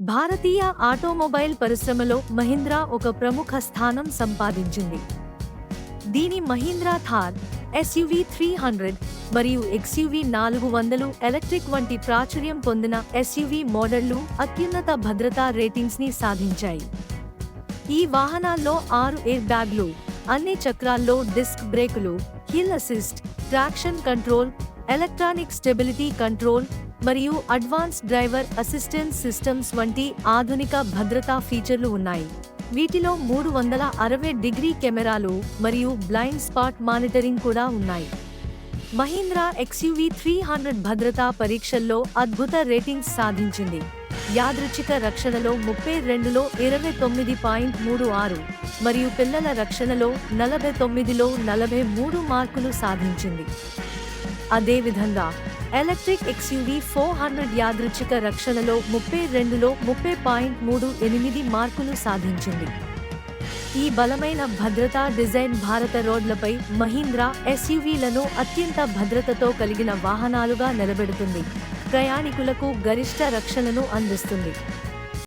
భారతీయ automobile పరిశ్రమలో మహీంద్రా ఒక ప్రముఖ స్థానం సంపాదించింది. దీని Mahindra Thar SUV three hundred మరియు ఎక్స్యూవి నాలుగు వందలు ఎలక్ట్రిక్ వంటి ప్రాచుర్యం పొందిన ఎస్యూవి మోడళ్ళు అత్యున్నత భద్రతా రేటింగ్స్ని సాధించాయి. ఈ వాహనాల్లో ఆరు ఎయిర్ బ్యాగ్లు అన్ని చక్రాల్లో డిస్క్ బ్రేకులు hill assist traction control electronic stability control మరియు అడ్వాన్స్ డ్రైవర్ అసిస్టెన్స్ సిస్టమ్స్ వంటి ఆధునిక భద్రతా ఫీచర్లు ఉన్నాయి. వీటిలో మూడు వందల అరవై డిగ్రీ కెమెరాలు మరియు బ్లైండ్ స్పాట్ మానిటరింగ్ కూడా ఉన్నాయి. మహీంద్రా ఎక్స్యూవీ త్రీ హండ్రెడ్ భద్రతా పరీక్షల్లో అద్భుత రేటింగ్స్ సాధించింది. యాదృచ్ఛిక రక్షణలో ముప్పై రెండులో ఇరవై తొమ్మిది పాయింట్ మూడు ఆరు మరియు పిల్లల రక్షణలో నలభై తొమ్మిదిలో నలభై మూడు మార్కులు సాధించింది. అదేవిధంగా ఎలక్ట్రిక్ ఎక్స్యూవీ ఫోర్ హండ్రెడ్ యాదృచ్ఛిక రక్షణలో ముప్పై రెండులో ముప్పై పాయింట్ మూడు ఎనిమిది మార్కులు సాధించింది. ఈ బలమైన భద్రతా డిజైన్ భారత రోడ్లపై మహీంద్రా ఎస్యూవీలను అత్యంత భద్రతతో కలిగిన వాహనాలుగా నిలబెడుతుంది. ప్రయాణికులకు గరిష్ట రక్షణను అందిస్తుంది.